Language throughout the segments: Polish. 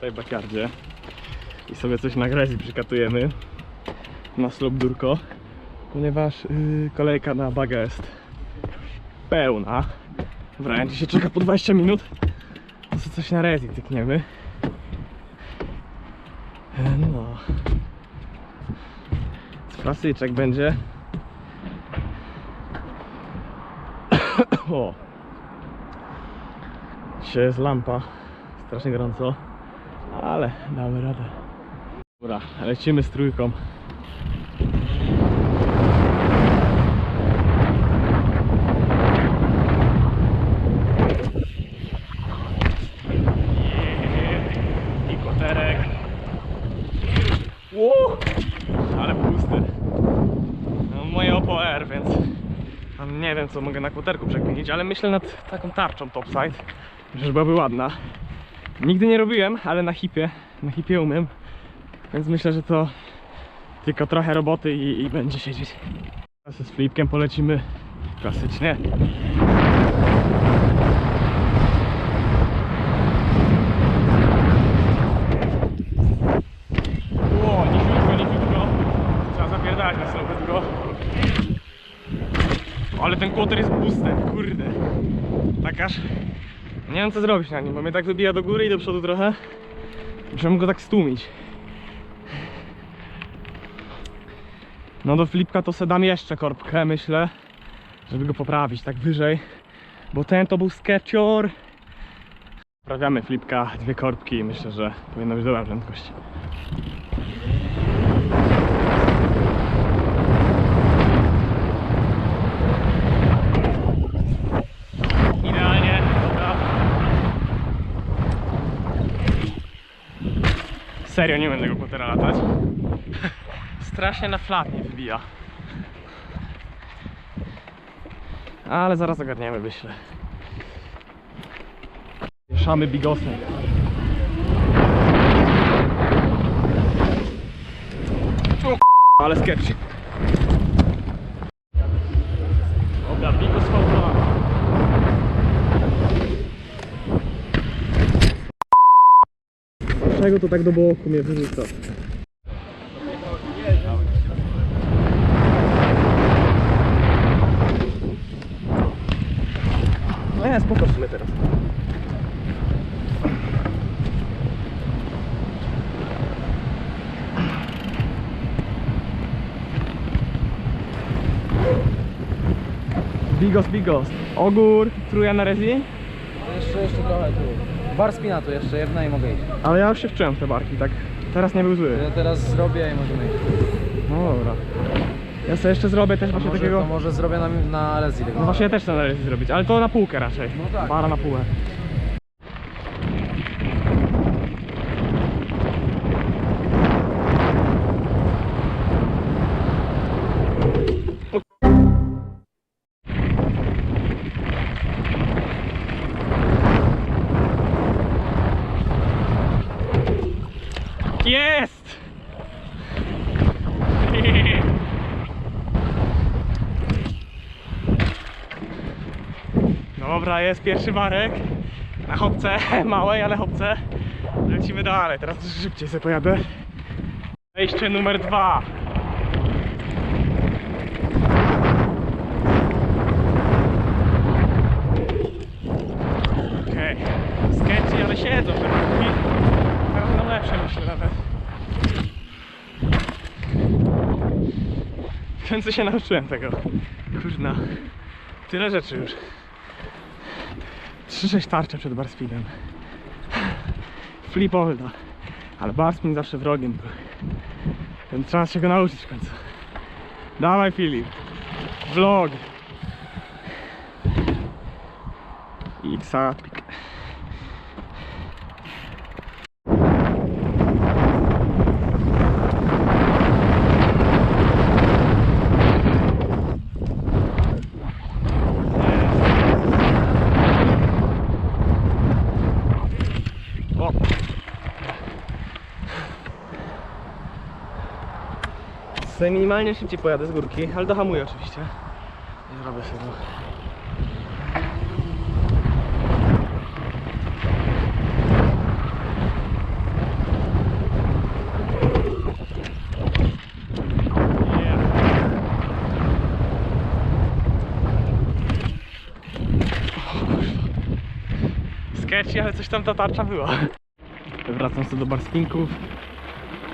tutaj w backyardzie i sobie coś na grezi przykatujemy na slop durko, ponieważ yy, kolejka na bagę jest pełna. Wręcz się czeka po 20 minut. To sobie coś na rezi tykniemy. E, No. Klasyczek będzie. o. Dzisiaj jest lampa. Strasznie gorąco. Ale damy radę. Dobra, lecimy z trójką. Ło! Ale pusty. No, moje Oppo więc tam nie wiem co mogę na kłoterku przekminić, ale myślę nad taką tarczą topside, że byłaby ładna. Nigdy nie robiłem, ale na hipie, na hipie umiem, więc myślę, że to tylko trochę roboty i, i będzie siedzieć. Teraz z flipkiem polecimy klasycznie. O, niziutko, niziutko. Trzeba zapierdalać na. Ale ten kłoter jest pusty, kurde. Tak aż... Nie wiem co zrobić na nim, bo mnie tak wybija do góry i do przodu trochę. Muszę go tak stłumić. No do flipka to se dam jeszcze korbkę, myślę. Żeby go poprawić tak wyżej. Bo ten to był sketchior. Poprawiamy flipka, dwie korbki i myślę, że powinna być dobra prędkość. Idealnie, dobra. Serio nie będę tego kłotera latać. Strasznie na flat nie wybija. Ale zaraz ogarniemy, myślę. Szamy bigosem. O, ale sketch. Dobra, bigos fałszowa. Czego to tak do boku mnie wyrzuca? No ja spoko w sumie teraz. Bigos, bigos. Ogór, truja na rezi. Jeszcze, jeszcze trochę tu. Bar spina tu jeszcze jedna i mogę iść. Ale ja już się wczułem w te barki, tak. Teraz nie był zły. Ja teraz zrobię i możemy iść. No dobra. Ja sobie jeszcze zrobię też właśnie może, takiego... to może zrobię na, na tego. No właśnie ja też chcę na rezi zrobić, ale to na półkę raczej. No tak. Para na półkę. Dobra, jest pierwszy barek. Na chopce, małej, ale chopce. Lecimy dalej, teraz szybciej sobie pojadę. Wejście numer dwa. Okej, sketchy, ale siedzą te barki. Teraz będą lepsze myślę nawet. W końcu się nauczyłem tego. Kurna. Tyle rzeczy już. 3-6 tarcze przed barspinem. Flip holda. Ale barspin zawsze wrogiem był. Więc trzeba się go nauczyć w końcu. Dawaj Filip. Vlog. X-Apik. Sobie minimalnie szybciej pojadę z górki, ale dohamuję oczywiście. I zrobię sobie. sketchy, ale coś tam ta tarcza była. Wracam sobie do barspinków.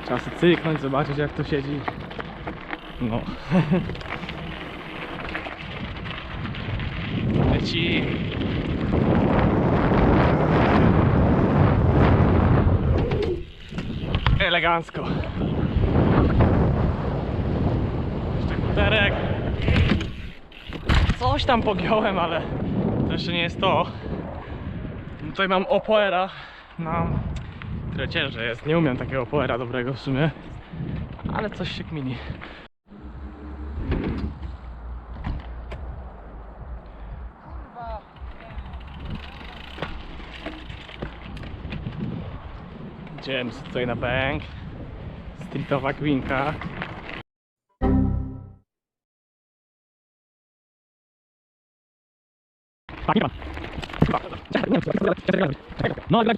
Trzeba sobie cyknąć, zobaczyć jak to siedzi. No. Leci. Elegancko. Jeszcze kuterek. Coś tam pogiąłem, ale to jeszcze nie jest to. Tutaj mam opoera na... Które cięższe jest. Nie umiem takiego opoera dobrego w sumie. Ale coś się kmini. Sobie tutaj na bank. Streetowa pan. No, no,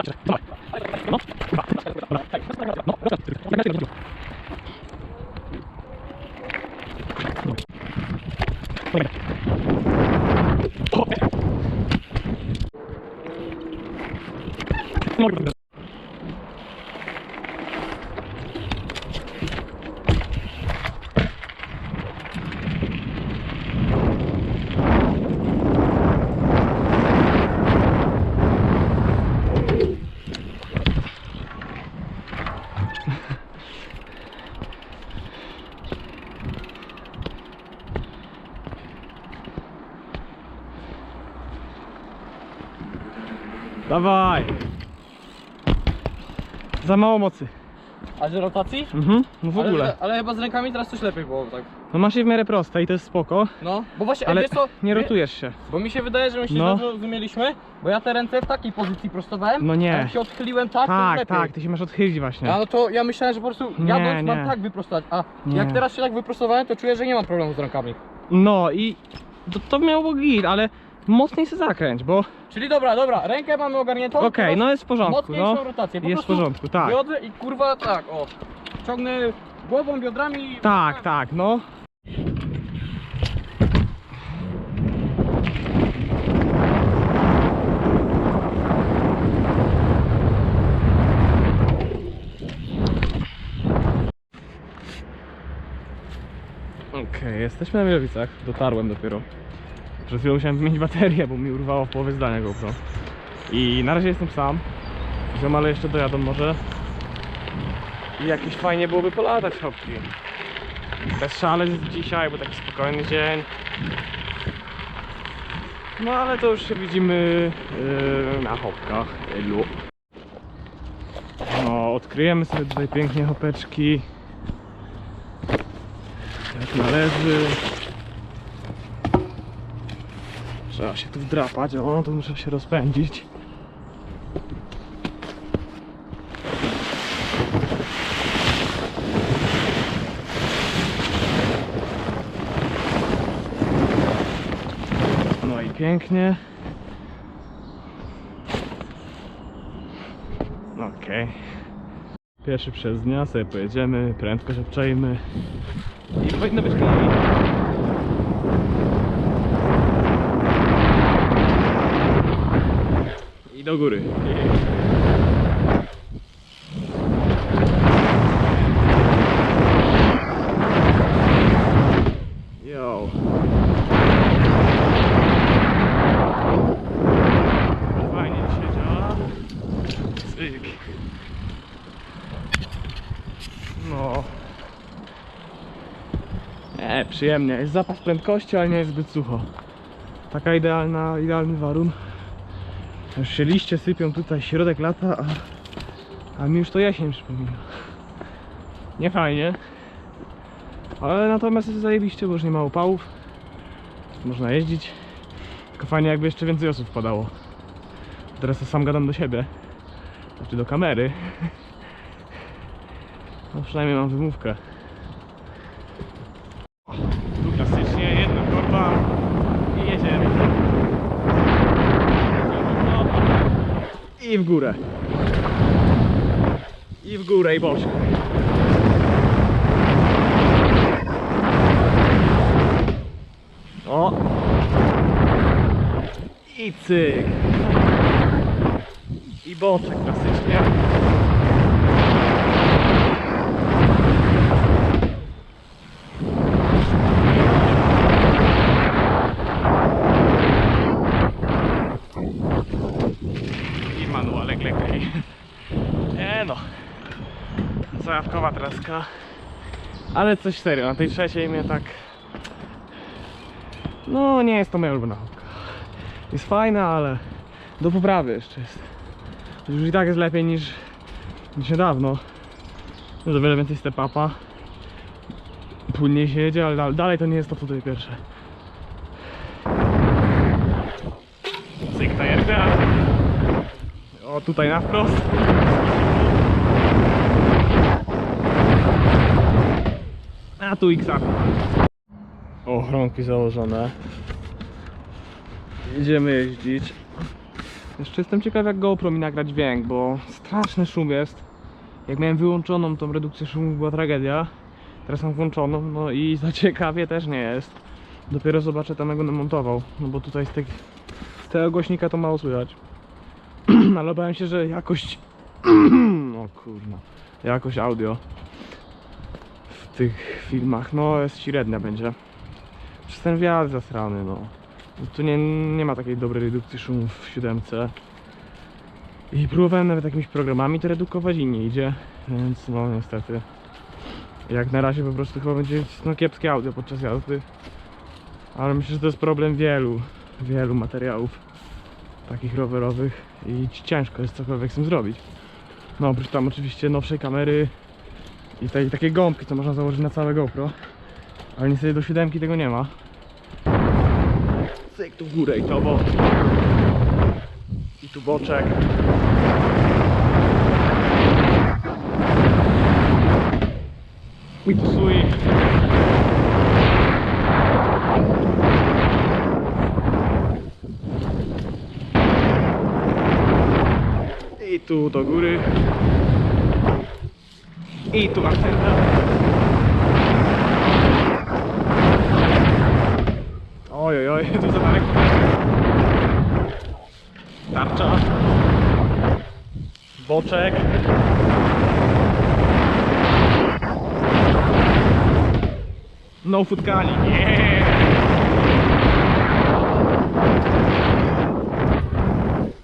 no, no, Dawaj! Za mało mocy. A że rotacji? Mhm, no w ogóle. Ale, ale chyba z rękami teraz coś lepiej było, tak. No masz je w miarę proste i to jest spoko, No, bo właśnie, ale ale wiesz co? nie Wie- rotujesz się. Bo mi się wydaje, że my się No. zrozumieliśmy, bo ja te ręce w takiej pozycji prostowałem, No nie. a jak się odchyliłem tak, to Tak, lepiej. tak, ty się masz odchylić właśnie. A no to ja myślałem, że po prostu Nie, jadąc mam nie. tak wyprostować, a Nie. jak teraz się tak wyprostowałem, to czuję, że nie mam problemu z rękami. No i to, to miało git, ale mocniej się zakręć, bo Czyli dobra, dobra, rękę mamy ogarniętą. okej, teraz no jest w porządku, Mocniejszą no. rotację, po Jest w prostu porządku, tak. Wiodę i kurwa tak, o. Ciągnę głową, biodrami. Tak, tak, no. Okej, jesteśmy na Mielowicach. Dotarłem dopiero. Przed chwilą musiałem wymienić baterię, bo mi urwało w połowie zdania GoPro. I na razie jestem sam. Ziomale jeszcze dojadą może. I jakieś fajnie byłoby polatać hopki. Bez szalec dzisiaj, bo taki spokojny dzień. No ale to już się widzimy yy, na hopkach. No, odkryjemy sobie tutaj pięknie hopeczki. Jak należy. Trzeba się tu wdrapać, o, to muszę się rozpędzić. No i pięknie. Okej. Pierwszy przez dnia sobie pojedziemy, prędkość obczajmy. I powinno być git. Do góry. Yo. Fajnie dzisiaj działa. Cyk. No. Nie, przyjemnie. Jest zapas prędkości, ale nie jest zbyt sucho. Taka idealna, idealny warun. Już się liście sypią tutaj środek lata, a, a mi już to jesień przypomina. Nie fajnie. Ale natomiast jest zajebiście, bo już nie ma upałów. Można jeździć. Tylko fajnie jakby jeszcze więcej osób wpadało. Teraz to sam gadam do siebie. Znaczy do kamery. No przynajmniej mam wymówkę. O, Tu klasycznie jedna korba i jedziemy. I w górę. I w górę i boczek. O! I cyk. boczek klasycznie. I manualek lepiej. Nie no. Zajawkowa treska. Ale coś serio, na tej trzeciej mnie tak... No nie jest to moja ulubiona chodka. Jest fajna, ale do poprawy jeszcze jest. Już i tak jest lepiej niż, niż niedawno. Jest o wiele więcej step-upa. Płynniej się jedzie, ale dal- dalej to nie jest to co tutaj pierwsze. Cyk tajerka. O tutaj na wprost. A tu x O, chronki założone. Jedziemy jeździć. Jeszcze jestem ciekaw jak GoPro mi nagrać dźwięk, bo straszny szum jest. Jak miałem wyłączoną tą redukcję szumu była tragedia. Teraz mam włączoną, no i za ciekawie też nie jest. Dopiero zobaczę tam jak będę montował, no bo tutaj z, tych, z tego głośnika to mało słychać. Ale obawiam się, że jakość... o kurna. Jakość audio tych filmach, no jest średnia będzie. Przez ten wiatr zasrany, no. Tu nie, nie ma takiej dobrej redukcji szumów w siódemce. I próbowałem nawet jakimiś programami to redukować i nie idzie, więc no niestety. Jak na razie po prostu chyba będzie no, kiepskie audio podczas jazdy. Ale myślę, że to jest problem wielu, wielu materiałów takich rowerowych i ciężko jest cokolwiek z tym zrobić. No oprócz tam oczywiście nowszej kamery i tej takiej gąbki, co można założyć na całe GoPro. Ale niestety do siódemki tego nie ma. Cyk tu w górę i to bo. I tu boczek. I tu sui. I tu do góry. I tu akcenta. Oj, oj, oj, tu za daleko. Tarcza. Boczek. No futkali. Nie.